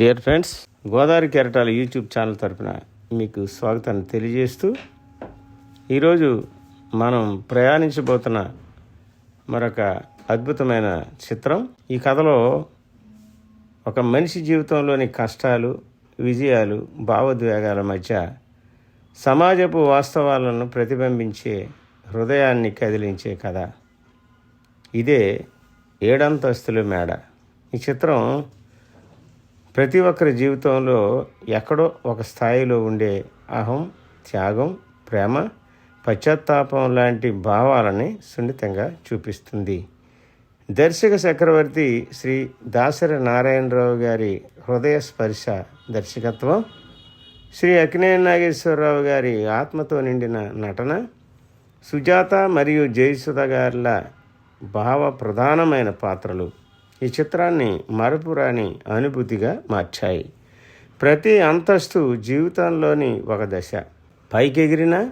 Dear friends Godavari కెరటాల YouTube channel తరపున మీకు స్వాగతాన్ని తెలియజేస్తూ ఈరోజు మనం ప్రయాణించబోతున్న మరొక అద్భుతమైన చిత్రం. ఈ కథలో ఒక మనిషి జీవితంలోని కష్టాలు విజయాలు భావోద్వేగాల మధ్య సమాజపు వాస్తవాలను ప్రతిబింబించే హృదయాన్ని కదిలించే కథ. ఇదే ఏడంతస్తుల మేడ. ఈ చిత్రం ప్రతి ఒక్కరి జీవితంలో ఎక్కడో ఒక స్థాయిలో ఉండే అహం త్యాగం ప్రేమ పశ్చాత్తాపం లాంటి భావాలని సున్నితంగా చూపిస్తుంది. దర్శక చక్రవర్తి శ్రీ దాసరి నారాయణరావు గారి హృదయ స్పర్శ దర్శకత్వం శ్రీ అక్కినేయ నాగేశ్వరరావు గారి ఆత్మతో నిండిన నటన సుజాత మరియు జయసుధ గారిల భావ ప్రధానమైన పాత్రలు. ఈ చిత్రాన్ని మరపురాని అనుభూతిగా మార్చాయి. ప్రతి అంతస్తు జీవితంలోని ఒక దశ. పైకెగిరిన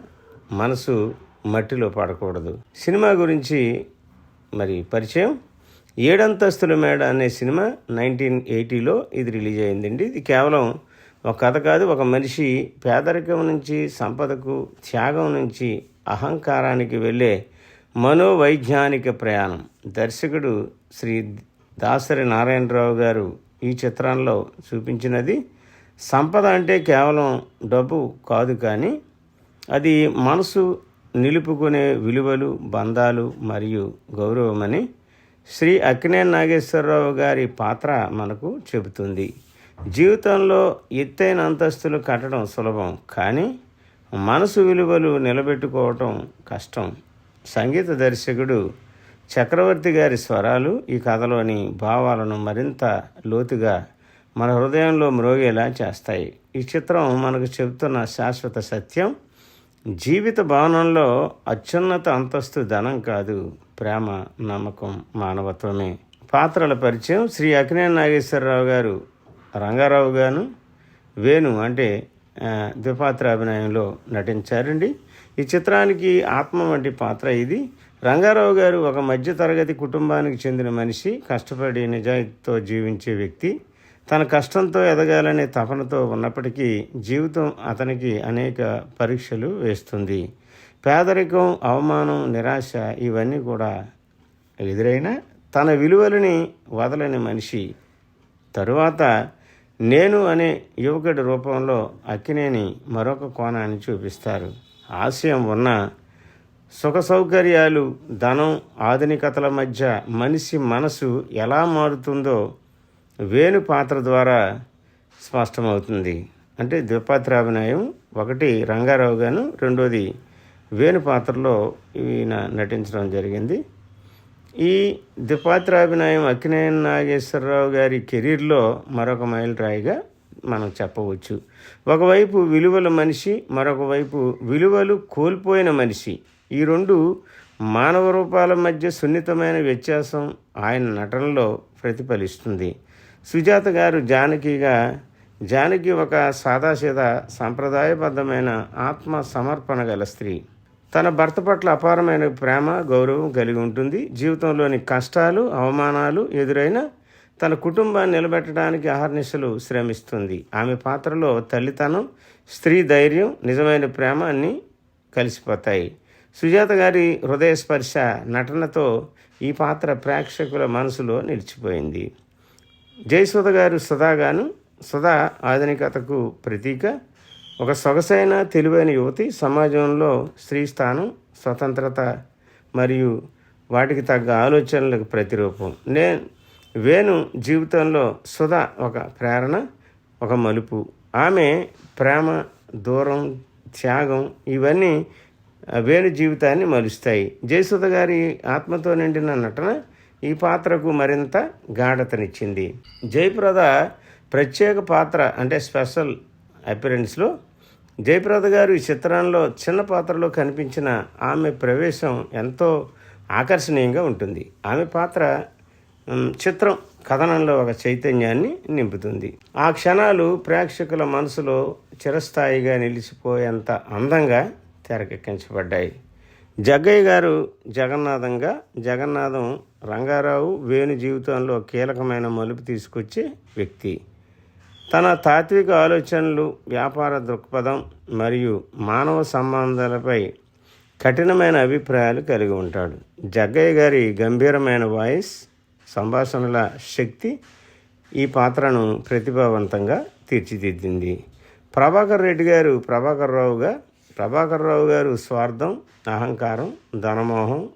మనసు మట్టిలో పడకూడదు. సినిమా గురించి మరి పరిచయం? ఏడంతస్తుల మేడ అనే సినిమా నైన్టీన్ ఎయిటీలో ఇది రిలీజ్ అయిందండి ఇది కేవలం ఒక కథ కాదు ఒక మనిషి పేదరికం నుంచి సంపదకు త్యాగం నుంచి అహంకారానికి వెళ్ళే మనోవైజ్ఞానిక ప్రయాణం. దర్శకుడు శ్రీ దాసరి నారాయణరావు గారు ఈ చిత్రంలో చూపించినది. సంపద అంటే కేవలం డబ్బు కాదు కానీ అది మనసు నిలుపుకునే విలువలు బంధాలు మరియు గౌరవమని శ్రీ అక్కినే నాగేశ్వరరావు గారి పాత్ర మనకు చెబుతుంది. జీవితంలో ఎత్తైన అంతస్తులు కట్టడం సులభం కానీ మనసు విలువలు నిలబెట్టుకోవటం కష్టం. సంగీత దర్శకుడు చక్రవర్తి గారి స్వరాలు ఈ కథలోని భావాలను మరింత లోతుగా మన హృదయంలో మ్రోగేలా చేస్తాయి. ఈ చిత్రం మనకు చెబుతున్న శాశ్వత సత్యం జీవిత భవనంలో అత్యున్నత అంతస్తు ధనం కాదు ప్రేమ నమ్మకం మానవత్వమే. పాత్రల పరిచయం శ్రీ అక్కినే నాగేశ్వరరావు గారు రంగారావు గాను వేణు అంటే ద్విపాత్ర అభినయంలో నటించారండి. ఈ చిత్రానికి ఆత్మ వంటి పాత్ర ఇది. రంగారావు గారు ఒక మధ్యతరగతి కుటుంబానికి చెందిన మనిషి కష్టపడి నిజాయితీతో జీవించే వ్యక్తి. తన కష్టంతో ఎదగాలనే తపనతో ఉన్నప్పటికీ జీవితం అతనికి అనేక పరీక్షలు వేస్తుంది. పేదరికం అవమానం నిరాశ ఇవన్నీ కూడా ఎదురైనా తన విలువలని వదలని మనిషి. తరువాత నేను అనే యువకుడి రూపంలో అక్కినేని మరొక కోణాన్ని చూపిస్తారు. ఆశయం ఉన్న సుఖ సౌకర్యాలు ధనం ఆధునికతల మధ్య మనిషి మనసు ఎలా మారుతుందో వేణు పాత్ర ద్వారా స్పష్టమవుతుంది. అంటే ద్విపాత్రాభినయం ఒకటి రంగారావు గాను రెండోది వేణు పాత్రలో ఈయన నటించడం జరిగింది. ఈ ద్విపాత్రాభినయం అక్కినేని నాగేశ్వరరావు గారి కెరీర్లో మరొక మైలురాయిగా మనం చెప్పవచ్చు. ఒకవైపు విలువల మనిషి మరొక వైపు విలువలు కోల్పోయిన మనిషి. ఈ రెండు మానవ రూపాల మధ్య సున్నితమైన వ్యత్యాసం ఆయన నటనలో ప్రతిఫలిస్తుంది. సుజాత గారు జానకిగా జానకి ఒక సాదాసీదా సాంప్రదాయబద్ధమైన ఆత్మ సమర్పణ గల స్త్రీ. తన భర్త పట్ల అపారమైన ప్రేమ గౌరవం కలిగి ఉంటుంది. జీవితంలోని కష్టాలు అవమానాలు ఎదురైన తన కుటుంబాన్ని నిలబెట్టడానికి అహర్నిశలు శ్రమిస్తుంది. ఆమె పాత్రలో తల్లితనం స్త్రీ ధైర్యం నిజమైన ప్రేమ అన్నీ కలిసిపోతాయి. సుజాత గారి హృదయ స్పర్శ నటనతో ఈ పాత్ర ప్రేక్షకుల మనసులో నిలిచిపోయింది. జయసుధ గారు సదాగాను సుధా ఆధునికతకు ప్రతీక. ఒక సొగసైన తెలివైన యువతి సమాజంలో స్త్రీ స్థానం స్వతంత్రత మరియు వాటికి తగ్గ ఆలోచనలకు ప్రతిరూపం. నేను వేణు జీవితంలో సుధా ఒక ప్రేరణ ఒక మలుపు. ఆమె ప్రేమ దూరం త్యాగం ఇవన్నీ వేణు జీవితాన్ని మలుస్తాయి. జయసుధ గారి ఆత్మతో నిండిన నటన ఈ పాత్రకు మరింత గాఢతనిచ్చింది. జయప్రద ప్రత్యేక పాత్ర అంటే స్పెషల్ అపిరెన్స్లో జయప్రద గారు ఈ చిత్రంలో చిన్న పాత్రలో కనిపించిన ఆమె ప్రవేశం ఎంతో ఆకర్షణీయంగా ఉంటుంది. ఆమె పాత్ర చిత్రం కథనంలో ఒక చైతన్యాన్ని నింపుతుంది. ఆ క్షణాలు ప్రేక్షకుల మనసులో చిరస్థాయిగా నిలిచిపోయేంత అందంగా తెరకెక్కించబడ్డాయి. జగ్గయ్య గారు జగన్నాథంగా జగన్నాథం రంగారావు వేణు జీవితంలో కీలకమైన మలుపు తీసుకొచ్చే వ్యక్తి. తన తాత్విక ఆలోచనలు వ్యాపార దృక్పథం మరియు మానవ సంబంధాలపై కఠినమైన అభిప్రాయాలు కలిగి ఉంటాడు. జగ్గయ్య గారి గంభీరమైన వాయిస్ సంభాషణల శక్తి ఈ పాత్రను ప్రతిభావంతంగా తీర్చిదిద్దింది. ప్రభాకర్ రెడ్డి గారు ప్రభాకర్ రావుగా ప్రభాకర్ రావు గారు స్వార్థం అహంకారం ధనమోహం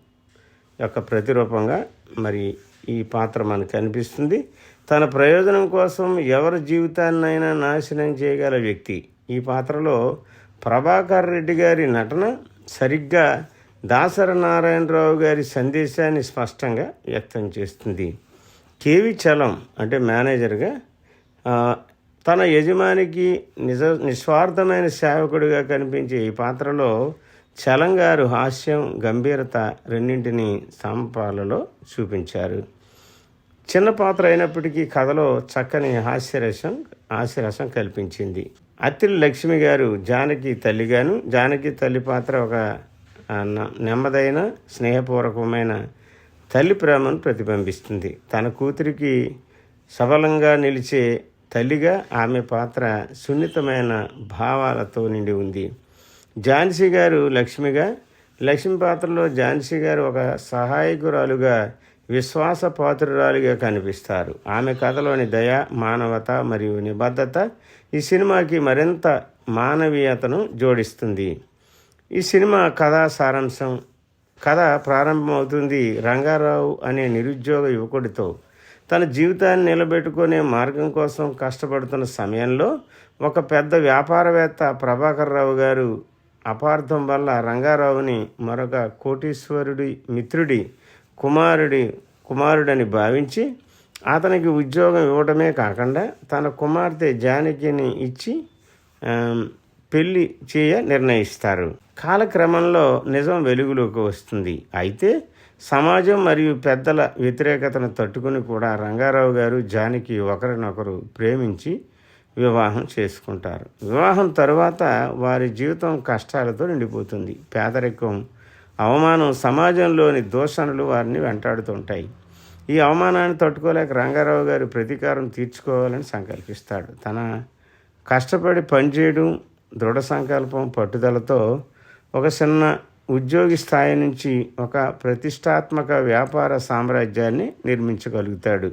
యొక్క ప్రతిరూపంగా మరి ఈ పాత్ర మనకు కనిపిస్తుంది. తన ప్రయోజనం కోసం ఎవరి జీవితాన్నైనా నాశనం చేయగల వ్యక్తి. ఈ పాత్రలో ప్రభాకర్ రెడ్డి గారి నటన సరిగ్గా దాసరి నారాయణరావు గారి సందేశాన్ని స్పష్టంగా వ్యక్తం చేస్తుంది. కేవి చలం అంటే మేనేజర్గా తన యజమానికి నిజ నిస్వార్థమైన సేవకుడిగా కనిపించే ఈ పాత్రలో చలంగారు హాస్యం గంభీరత రెండింటిని సమపాలలో చూపించారు. చిన్న పాత్ర అయినప్పటికీ కథలో చక్కని హాస్యరసం హాస్యరసం కల్పించింది. అత్తిలి లక్ష్మి గారు జానకి తల్లిగాను జానకి తల్లి పాత్ర ఒక న- నెమ్మదైన స్నేహపూర్వకమైన తల్లి ప్రేమను ప్రతిబింబిస్తుంది. తన కూతురికి సబలంగా నిలిచే తల్లిగా ఆమె పాత్ర సున్నితమైన భావాలతో నిండి ఉంది. ఝాన్సీ గారు లక్ష్మిగా లక్ష్మి పాత్రలో ఝాన్సీ గారు ఒక సహాయకురాలుగా విశ్వాస పాత్రురాలుగా కనిపిస్తారు. ఆమె కథలోని దయ మానవత మరియు నిబద్ధత ఈ సినిమాకి మరింత మానవీయతను జోడిస్తుంది. ఈ సినిమా కథా సారాంశం కథ ప్రారంభమవుతుంది రంగారావు అనే నిరుద్యోగ యువకుడితో. తన జీవితాన్ని నిలబెట్టుకునే మార్గం కోసం కష్టపడుతున్న సమయంలో ఒక పెద్ద వ్యాపారవేత్త ప్రభాకర్ రావు గారు అపార్థం వల్ల రంగారావుని మరొక కోటీశ్వరుడి మిత్రుడి కుమారుడి కుమారుడని భావించి అతనికి ఉద్యోగం ఇవ్వడమే కాకుండా తన కుమార్తె జానకిని ఇచ్చి పెళ్ళి పెళ్ళి చేయ నిర్ణయిస్తారు. కాలక్రమంలో నిజం వెలుగులోకి వస్తుంది. అయితే సమాజం మరియు పెద్దల వ్యతిరేకతను తట్టుకుని కూడా రంగారావు గారు జానకి ఒకరినొకరు ప్రేమించి వివాహం చేసుకుంటారు. వివాహం తరువాత వారి జీవితం కష్టాలతో నిండిపోతుంది. పేదరికం అవమానం సమాజంలోని దూషణలు వారిని వెంటాడుతుంటాయి. ఈ అవమానాన్ని తట్టుకోలేక రంగారావు గారు ప్రతీకారం తీర్చుకోవాలని సంకల్పిస్తాడు. తన కష్టపడి పనిచేయడం దృఢ సంకల్పం పట్టుదలతో ఒక చిన్న ఉద్యోగి స్థాయి నుంచి ఒక ప్రతిష్టాత్మక వ్యాపార సామ్రాజ్యాన్ని నిర్మించగలుగుతాడు.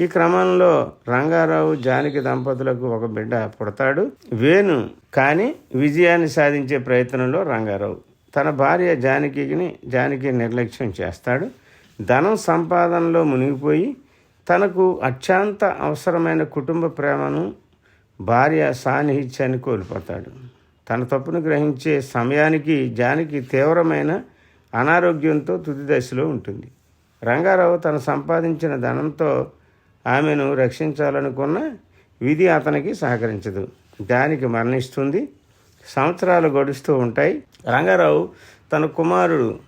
ఈ క్రమంలో రంగారావు జానకి దంపతులకు ఒక బిడ్డ పుడతాడు. వేణు కానీ విజయాన్ని సాధించే ప్రయత్నంలో రంగారావు. తన భార్య జానకిని జానకి నిర్లక్ష్యం చేస్తాడు. ధనం సంపాదనలో మునిగిపోయి తనకు అత్యంత అవసరమైన కుటుంబ ప్రేమను భార్య సాన్నిహిత్యాన్ని కోల్పోతాడు. తన తప్పును గ్రహించే సమయానికి జానకి తీవ్రమైన అనారోగ్యంతో తుది దశలో ఉంటుంది. రంగారావు తను సంపాదించిన ధనంతో ఆమెను రక్షించాలనుకున్న విధి అతనికి సహకరించదు. జానికి మరణిస్తుంది. సంవత్సరాలు గడుస్తూ ఉంటాయి. రంగారావు తన కుమారుడు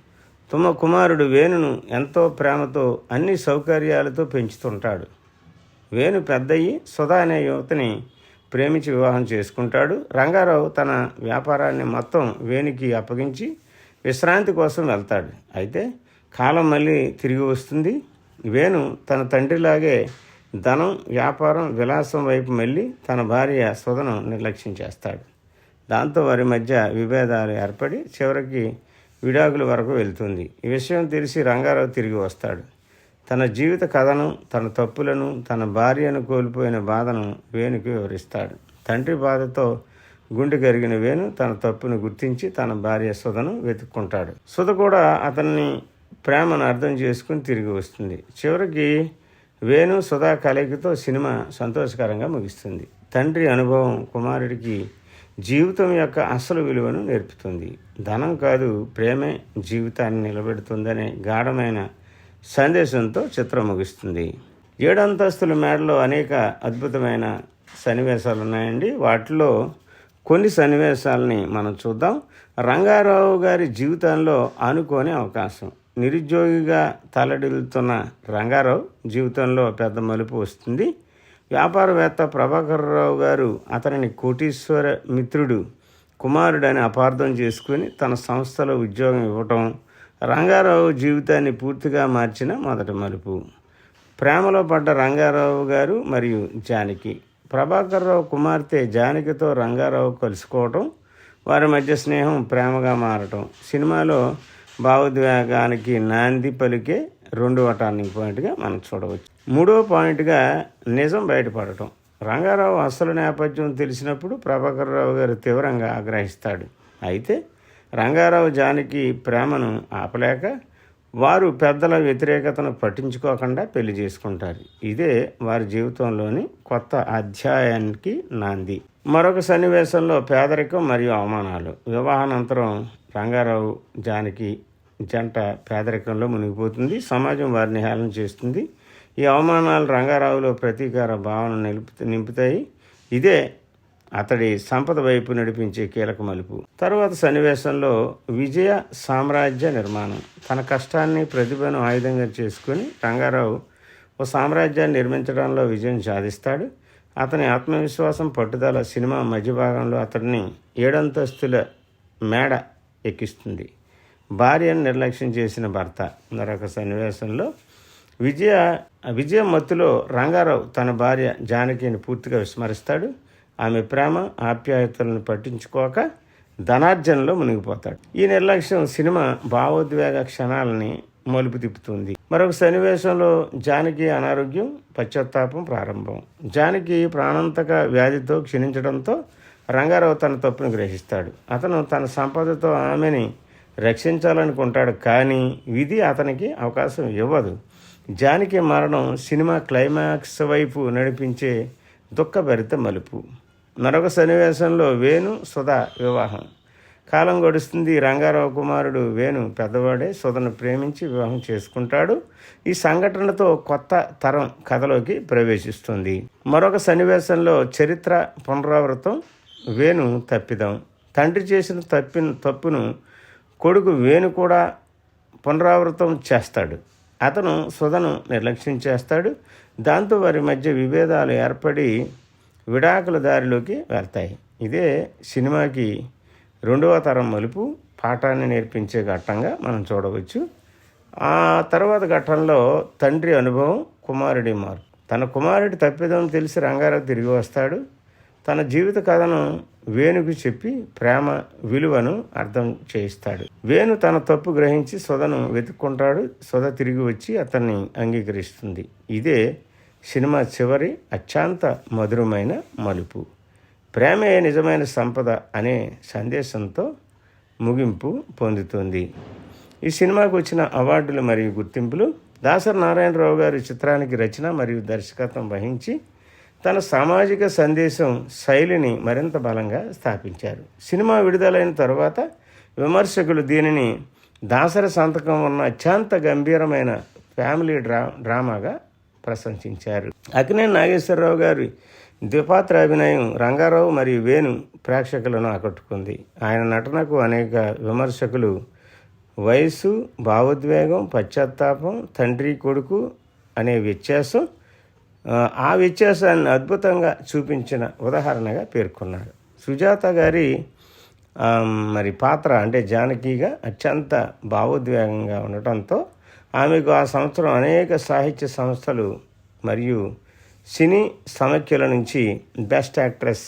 తుమ కుమారుడు వేణును ఎంతో ప్రేమతో అన్ని సౌకర్యాలతో పెంచుతుంటాడు. వేణు పెద్దయ్యి సుధా అనే యువతిని ప్రేమించి వివాహం చేసుకుంటాడు. రంగారావు తన వ్యాపారాన్ని మొత్తం వేణుకి అప్పగించి విశ్రాంతి కోసం వెళ్తాడు. అయితే కాలం మళ్ళీ తిరిగి వస్తుంది. వేణు తన తండ్రిలాగే ధనం వ్యాపారం విలాసం వైపు మళ్ళీ తన భార్య సుధను నిర్లక్ష్యం చేస్తాడు. దాంతో వారి మధ్య విభేదాలు ఏర్పడి చివరికి విడాకుల వరకు వెళ్తుంది. ఈ విషయం తెలిసి రంగారావు తిరిగి వస్తాడు. తన జీవిత కథను తన తప్పులను తన భార్యను కోల్పోయిన బాధను వేణుకి వివరిస్తాడు. తండ్రి బాధతో గుండె కరిగిన వేణు తన తప్పును గుర్తించి తన భార్య సుధను వెతుక్కుంటాడు. సుధ కూడా అతన్ని ప్రేమను అర్థం చేసుకుని తిరిగి వస్తుంది. చివరికి వేణు సుధా కలయికతో సినిమా సంతోషకరంగా ముగిస్తుంది. తండ్రి అనుభవం కుమారుడికి జీవితం యొక్క అసలు విలువను నేర్పుతుంది. ధనం కాదు ప్రేమే జీవితాన్ని నిలబెడుతుందనే గాఢమైన సందేశంతో చిత్రం ముగిస్తుంది. ఏడంతస్తుల మేడలో అనేక అద్భుతమైన సన్నివేశాలు ఉన్నాయండి వాటిలో కొన్ని సన్నివేశాలని మనం చూద్దాం. రంగారావు గారి జీవితంలో అనుకోనే అవకాశం. నిరుద్యోగిగా తలడిల్లుతున్న రంగారావు జీవితంలో పెద్ద మలుపు వస్తుంది. వ్యాపారవేత్త ప్రభాకర్ రావు గారు అతనిని కోటీశ్వర మిత్రుడు కుమారుడని అపార్థం చేసుకుని తన సంస్థలో ఉద్యోగం ఇవ్వటం రంగారావు జీవితాన్ని పూర్తిగా మార్చిన మొదటి మలుపు. ప్రేమలో పడ్డ రంగారావు గారు మరియు జానకి. ప్రభాకర్ రావు కుమార్తె జానకితో రంగారావు కలుసుకోవటం వారి మధ్య స్నేహం ప్రేమగా మారటం. సినిమాలో భావోద్వేగానికి నాంది పలికే రెండవ టర్నింగ్ పాయింట్గా మనం చూడవచ్చు. మూడవ పాయింట్గా నిజం బయటపడటం. రంగారావు అసలు నేపథ్యం తెలిసినప్పుడు ప్రభాకర్ రావు గారు తీవ్రంగా ఆగ్రహిస్తాడు. అయితే రంగారావు జానకి ప్రేమను ఆపలేక వారు పెద్దల వ్యతిరేకతను పట్టించుకోకుండా పెళ్ళి చేసుకుంటారు. ఇదే వారి జీవితంలోని కొత్త అధ్యాయానికి నాంది. మరొక సన్నివేశంలో పేదరికం మరియు అవమానాలు. వివాహానంతరం రంగారావు జానకి జంట పేదరికంలో మునిగిపోతుంది. సమాజం వారిని హేళన చేస్తుంది. ఈ అవమానాలు రంగారావులో ప్రతీకార భావన నిలుపు నింపుతాయి. ఇదే అతడి సంపద వైపు నడిపించే కీలక మలుపు. తరువాత సన్నివేశంలో విజయ సామ్రాజ్య నిర్మాణం. తన కష్టాన్ని ప్రతిభను ఆయుధంగా చేసుకుని రంగారావు ఓ సామ్రాజ్యాన్ని నిర్మించడంలో విజయం సాధిస్తాడు. అతని ఆత్మవిశ్వాసం పట్టుదల సినిమా మధ్య భాగంలో అతడిని ఏడంతస్తుల మేడ ఎక్కిస్తుంది. భార్యను నిర్లక్ష్యం చేసిన భర్త. మరొక సన్నివేశంలో విజయ విజయ మత్తులో రంగారావు తన భార్య జానకిని పూర్తిగా విస్మరిస్తాడు. ఆమె ప్రేమ ఆప్యాయతలను పట్టించుకోక ధనార్జనలో మునిగిపోతాడు. ఈ నిర్లక్ష్యం సినిమా భావోద్వేగ క్షణాలని మలుపు తిప్పుతుంది. మరొక సన్నివేశంలో జానకి అనారోగ్యం పశ్చాత్తాపం ప్రారంభం. జానకి ప్రాణాంతక వ్యాధితో క్షీణించడంతో రంగారావు తన తప్పును గ్రహిస్తాడు. అతను తన సంపదతో ఆమెని రక్షించాలనుకుంటాడు కానీ విధి అతనికి అవకాశం ఇవ్వదు. జానకి మరణం సినిమా క్లైమాక్స్ వైపు నడిపించే దుఃఖభరిత మలుపు. మరొక సన్నివేశంలో వేణు సుధా వివాహం. కాలం గడుస్తుంది. రంగారావు కుమారుడు వేణు పెద్దవాడే. సుధను ప్రేమించి వివాహం చేసుకుంటాడు. ఈ సంఘటనతో కొత్త తరం కథలోకి ప్రవేశిస్తుంది. మరొక సన్నివేశంలో చరిత్ర పునరావృతం వేణు తప్పిదం. తండ్రి చేసిన తప్పిన తప్పును కొడుకు వేణు కూడా పునరావృతం చేస్తాడు. అతను సుధను నిర్లక్ష్యం చేస్తాడు. దాంతో వారి మధ్య విభేదాలు ఏర్పడి విడాకుల దారిలోకి వెళ్తాయి. ఇదే సినిమాకి రెండవ తరం మలుపు పాఠాన్ని నేర్పించే ఘట్టంగా మనం చూడవచ్చు. ఆ తర్వాత ఘట్టంలో తండ్రి అనుభవం కుమారుడి మార్పు. తన కుమారుడి తప్పిదం తెలిసి రంగారావు తిరిగి వస్తాడు. తన జీవిత కథను వేణుకు చెప్పి ప్రేమ విలువను అర్థం చేయిస్తాడు. వేణు తన తప్పు గ్రహించి సొదను వెతుక్కుంటాడు. సొద తిరిగి వచ్చి అతన్ని అంగీకరిస్తుంది. ఇదే సినిమా చివరి అత్యంత మధురమైన మలుపు. ప్రేమే నిజమైన సంపద అనే సందేశంతో ముగింపు పొందుతుంది. ఈ సినిమాకు వచ్చిన అవార్డులు మరియు గుర్తింపులు దాసరి నారాయణరావు గారి చిత్రానికి రచన మరియు దర్శకత్వం వహించి తన సామాజిక సందేశం శైలిని మరింత బలంగా స్థాపించారు. సినిమా విడుదలైన తర్వాత విమర్శకులు దీనిని దాసరి సంతకం ఉన్న అత్యంత గంభీరమైన ఫ్యామిలీ డ్రా డ్రామాగా ప్రశంసించారు. అక్కినే నాగేశ్వరరావు గారి ద్విపాత్ర అభినయం రంగారావు మరియు వేణు ప్రేక్షకులను ఆకట్టుకుంది. ఆయన నటనకు అనేక విమర్శకులు వయసు భావోద్వేగం పశ్చాత్తాపం తండ్రి కొడుకు అనే వ్యత్యాసం ఆ, వ్యత్యాసాన్ని అద్భుతంగా చూపించిన ఉదాహరణగా పేర్కొన్నారు. సుజాత గారి మరి పాత్ర అంటే జానకిగా అత్యంత భావోద్వేగంగా ఉండటంతో ఆమెకు ఆ సంవత్సరం అనేక సాహిత్య సంస్థలు మరియు సినీ సమైక్యుల నుంచి బెస్ట్ యాక్ట్రెస్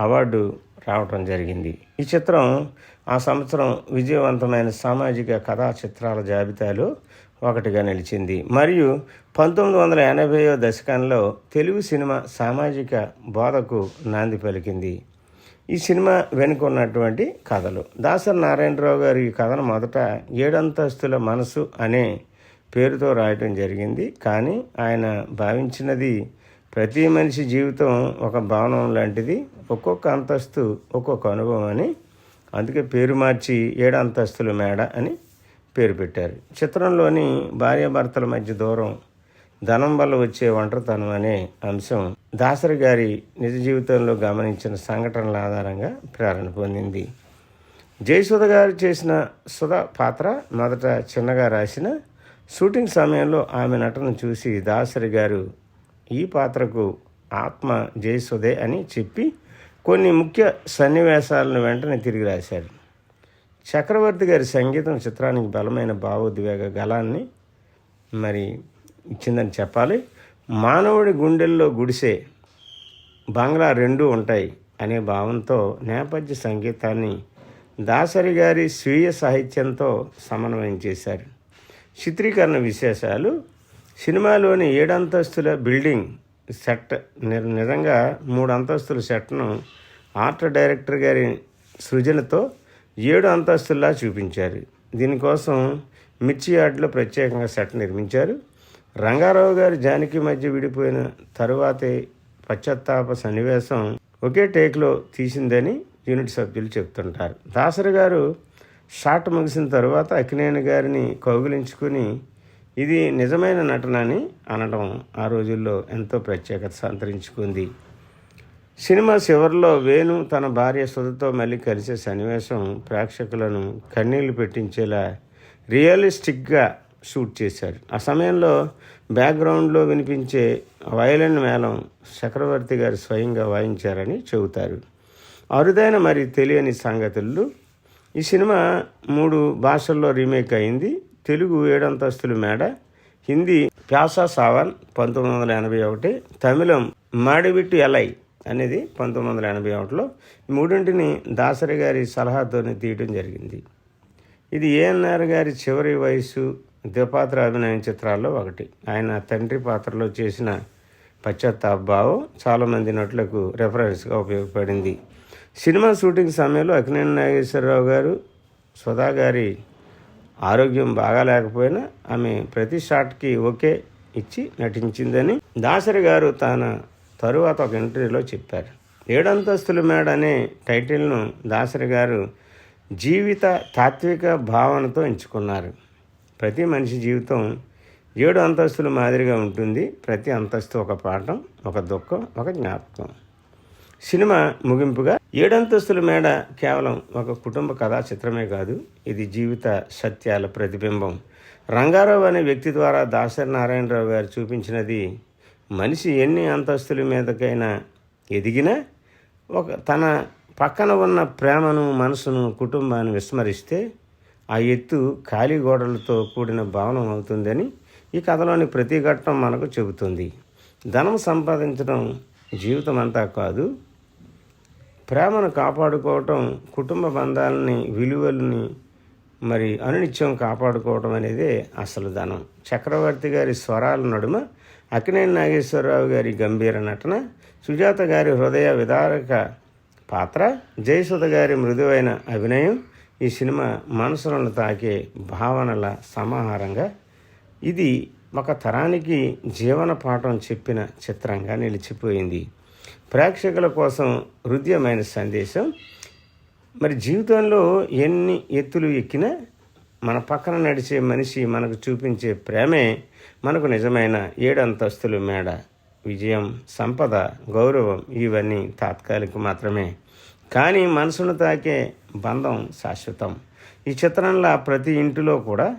అవార్డు రావటం జరిగింది. ఈ చిత్రం ఆ సంవత్సరం విజయవంతమైన సామాజిక కథా చిత్రాల జాబితాలో ఒకటిగా నిలిచింది. మరియు పంతొమ్మిది వందల ఎనభైవ దశకంలో తెలుగు సినిమా సామాజిక బోధకు నాంది పలికింది. ఈ సినిమా వెనుకున్నటువంటి కథలు. దాసరి నారాయణరావు గారు ఈ కథను మొదట ఏడంతస్తుల మనసు అనే పేరుతో రాయటం జరిగింది. కానీ ఆయన భావించినది ప్రతి మనిషి జీవితం ఒక భవనం లాంటిది. ఒక్కొక్క అంతస్తు ఒక్కొక్క అనుభవం అని. అందుకే పేరు మార్చి ఏడు అంతస్తుల మేడ అని పేరు పెట్టారు. చిత్రంలోని భార్యాభర్తల మధ్య దూరం ధనం వల్ల వచ్చే ఒంటరితనం అనే అంశం దాసరి గారి నిజ జీవితంలో గమనించిన సంఘటనల ఆధారంగా ప్రేరణ పొందింది. జయసుధ గారు చేసిన సుధ పాత్ర మొదట చిన్నగా రాసిన షూటింగ్ సమయంలో ఆమె నటన చూసి దాసరి గారు ఈ పాత్రకు ఆత్మ జయసుధే అని చెప్పి కొన్ని ముఖ్య సన్నివేశాలను వెంటనే తిరిగి రాశారు. చక్రవర్తి గారి సంగీతం చిత్రానికి బలమైన భావోద్వేగ గలాన్ని మరి ఇచ్చిందని చెప్పాలి. మానవుడి గుండెల్లో గుడిసే బంగ్లా రెండు ఉంటాయి అనే భావంతో నేపథ్య సంగీతాన్ని దాసరి గారి స్వీయ సాహిత్యంతో సమన్వయం చేశారు. చిత్రీకరణ విశేషాలు సినిమాలోని ఏడంతస్తుల బిల్డింగ్ సెట్ ని- నిజంగా మూడు అంతస్తుల సెట్ను ఆర్ట్ డైరెక్టర్ గారి సృజనతో ఏడు అంతస్తుల్లా చూపించారు. దీనికోసం మిర్చి యార్డ్లో ప్రత్యేకంగా సెట్ నిర్మించారు. రంగారావు గారు జానకి మధ్య విడిపోయిన తరువాతే పశ్చాత్తాప సన్నివేశం ఒకే టేక్లో తీసిందని యూనిట్ సభ్యులు చెప్తుంటారు దాసరి గారు షాట్ ముగిసిన తరువాత అక్కినేని గారిని కౌగిలించుకుని ఇది నిజమైన నటన అని అనడం ఆ రోజుల్లో ఎంతో ప్రత్యేకత సంతరించుకుంది. సినిమా చివరిలో వేణు తన భార్య సుధతో మళ్ళీ కలిసే సన్నివేశం ప్రేక్షకులను కన్నీళ్ళు పెట్టించేలా రియలిస్టిక్గా షూట్ చేశారు. ఆ సమయంలో బ్యాక్గ్రౌండ్లో వినిపించే వయలిన్ మేళం చక్రవర్తి గారు స్వయంగా వాయించారని చెబుతారు. అరుదైన మరి తెలియని సంగతులు. ఈ సినిమా మూడు భాషల్లో రీమేక్ అయింది. తెలుగు ఏడంతస్తులు మేడ. హిందీ ప్యాసా సావన్ పంతొమ్మిది వందల ఎనభై ఒకటి. తమిళం మాడివిట్టు ఎలై అనేది పంతొమ్మిది వందల ఎనభై ఒకటిలో. ఈ మూడింటిని దాసరి గారి సలహాతోనే తీయడం జరిగింది. ఇది ఏఎన్ఆర్ గారి చివరి వయసు ద్విపాత్ర అభినయం చిత్రాల్లో ఒకటి. ఆయన తండ్రి పాత్రలో చేసిన పశ్చాత్తాప భావం చాలామంది నటులకు రెఫరెన్స్గా ఉపయోగపడింది. సినిమా షూటింగ్ సమయంలో అక్కినేని నాగేశ్వరరావు గారు సుధా గారి ఆరోగ్యం బాగా లేకపోయినా ఆమె ప్రతి షాట్కి ఓకే ఇచ్చి నటించిందని దాసరి గారు తన తరువాత ఒక ఇంటర్వ్యూలో చెప్పారు. ఏడంతస్తుల మేడ అనే టైటిల్ను దాసరి గారు జీవిత తాత్విక భావనతో ఎంచుకున్నారు. ప్రతి మనిషి జీవితం ఏడు అంతస్తుల మాదిరిగా ఉంటుంది. ప్రతి అంతస్తు ఒక పాఠం ఒక దుఃఖం ఒక జ్ఞాపకం. సినిమా ముగింపుగా ఏడంతస్తుల మేడ కేవలం ఒక కుటుంబ కథా చిత్రమే కాదు ఇది జీవిత సత్యాల ప్రతిబింబం. రంగారావు అనే వ్యక్తి ద్వారా దాసరి నారాయణరావు గారు చూపించినది మనిషి ఎన్ని అంతస్తుల మీదకైనా ఎదిగినా ఒక తన పక్కన ఉన్న ప్రేమను మనసును కుటుంబాన్ని విస్మరిస్తే ఆ ఎత్తు ఖాళీ గోడలతో కూడిన భవనం అవుతుందని ఈ కథలోని ప్రతి ఘట్టం మనకు చెబుతుంది. ధనం సంపాదించడం జీవితం అంతా కాదు. ప్రేమను కాపాడుకోవటం కుటుంబ బంధాలని విలువలని మరి అనునిత్యం కాపాడుకోవడం అనేదే అసలు ధనం. చక్రవర్తి గారి స్వరాల నడుమ అక్కినేని నాగేశ్వరరావు గారి గంభీర నటన సుజాత గారి హృదయ విదారక పాత్ర జయసుధ గారి మృదువైన అభినయం ఈ సినిమా మనసులను తాకే భావనల సమాహారంగా ఇది ఒక తరానికి జీవన పాఠం చెప్పిన చిత్రంగా నిలిచిపోయింది. ప్రేక్షకుల కోసం హృదయమైన సందేశం. మరి జీవితంలో ఎన్ని ఎత్తులు ఎక్కినా మన పక్కన నడిచే మనిషి మనకు చూపించే ప్రేమే మనకు నిజమైన ఏడంతస్తులు మేడ. విజయం సంపద గౌరవం ఇవన్నీ తాత్కాలిక మాత్రమే. కానీ మనసును తాకే బంధం శాశ్వతం. ఈ చిత్రంలో ప్రతి ఇంటిలో కూడా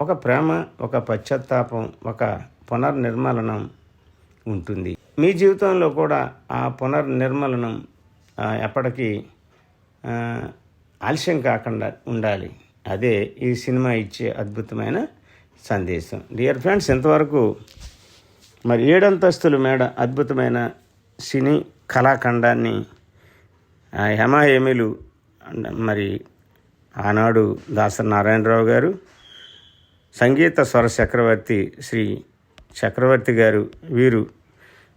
ఒక ప్రేమ ఒక పశ్చాత్తాపం ఒక పునర్నిర్మలనం ఉంటుంది. మీ జీవితంలో కూడా ఆ పునర్నిర్మలనం ఎప్పటికీ ఆలస్యం కాకుండా ఉండాలి. అదే ఈ సినిమా ఇచ్చే అద్భుతమైన సందేశం. డియర్ ఫ్రెండ్స్ ఇంతవరకు మరి ఏడంతస్తుల మేడ అద్భుతమైన సినీ కళాఖండాన్ని ఆ, హేమాహేమిలు మరి ఆనాడు దాసరి నారాయణరావు గారు సంగీత స్వర చక్రవర్తి శ్రీ చక్రవర్తి గారు వీరు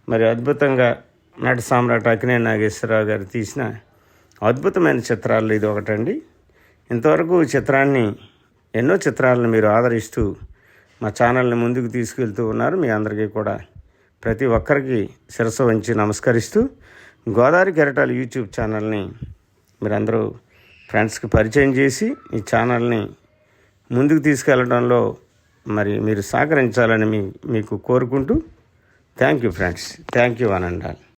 మరి అద్భుతంగా నట సామ్రాట్ అక్కినే నాగేశ్వరరావు గారు తీసిన అద్భుతమైన చిత్రాల్లో ఇది ఒకటండి. ఇంతవరకు చిత్రాన్ని ఎన్నో చిత్రాలను మీరు ఆదరిస్తూ మా ఛానల్ని ముందుకు తీసుకెళ్తూ ఉన్నారు. మీ అందరికీ కూడా ప్రతి ఒక్కరికి శిరస వంచి నమస్కరిస్తూ గోదావరి కెరటాలు యూట్యూబ్ ఛానల్ని మీరందరూ ఫ్రెండ్స్కి పరిచయం చేసి ఈ ఛానల్ని ముందుకు తీసుకెళ్ళడంలో మరి మీరు సహకరించాలని మీ మీకు కోరుకుంటూ thank you friends. Thank you one and